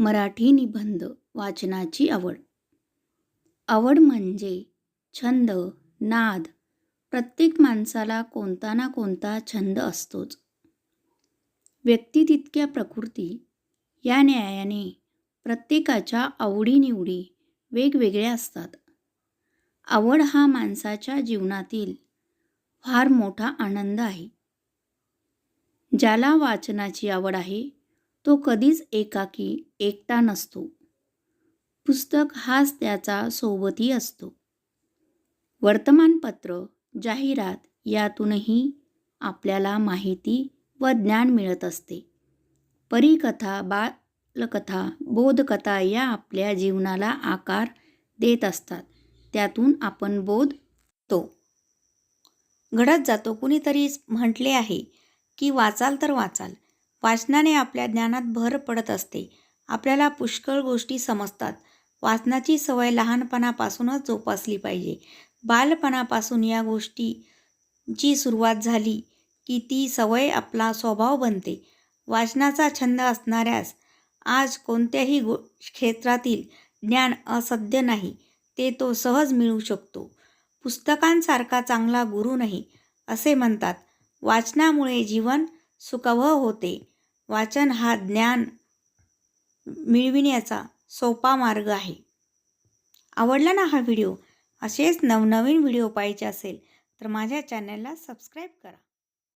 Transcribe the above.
मराठी निबंध वाचनाची आवड. आवड म्हणजे छंद नाद प्रत्येक माणसाला कोणता ना कोणता छंद असतोच. व्यक्ती तितक्या प्रकृती या न्यायाने प्रत्येकाच्या आवडीनिवडी वेगवेगळ्या असतात. आवड हा माणसाच्या जीवनातील फार मोठा आनंद आहे. ज्याला वाचनाची आवड आहे तो कधीच एकाकी एकटा नसतो. पुस्तक हाच त्याचा सोबती असतो. वर्तमानपत्र जाहिरात यातूनही आपल्याला माहिती व ज्ञान मिळत असते. परिकथा बालकथा बोधकथा या आपल्या जीवनाला आकार देत असतात. त्यातून आपण बोध तो घडत जातो. कुणीतरी म्हटले आहे की वाचाल तर वाचाल. वाचनाने आपल्या ज्ञानात भर पडत असते. आपल्याला पुष्कळ गोष्टी समजतात. वाचनाची सवय लहानपणापासूनच जोपासली पाहिजे. बालपणापासून या गोष्टीची सुरुवात झाली की ती सवय आपला स्वभाव बनते. वाचनाचा छंद असणाऱ्यास आज कोणत्याही गो क्षेत्रातील ज्ञान असध्य नाही ते तो सहज मिळू शकतो. पुस्तकांसारखा चांगला गुरु नाही असे म्हणतात. वाचनामुळे जीवन सुखवह होते. वाचन हा ज्ञान मिळविण्याचा सोपा मार्ग आहे. आवडला ना हा व्हिडिओ? असेच नवनवीन व्हिडिओ पाहिजे असेल तर माझ्या चॅनलला सबस्क्राईब करा.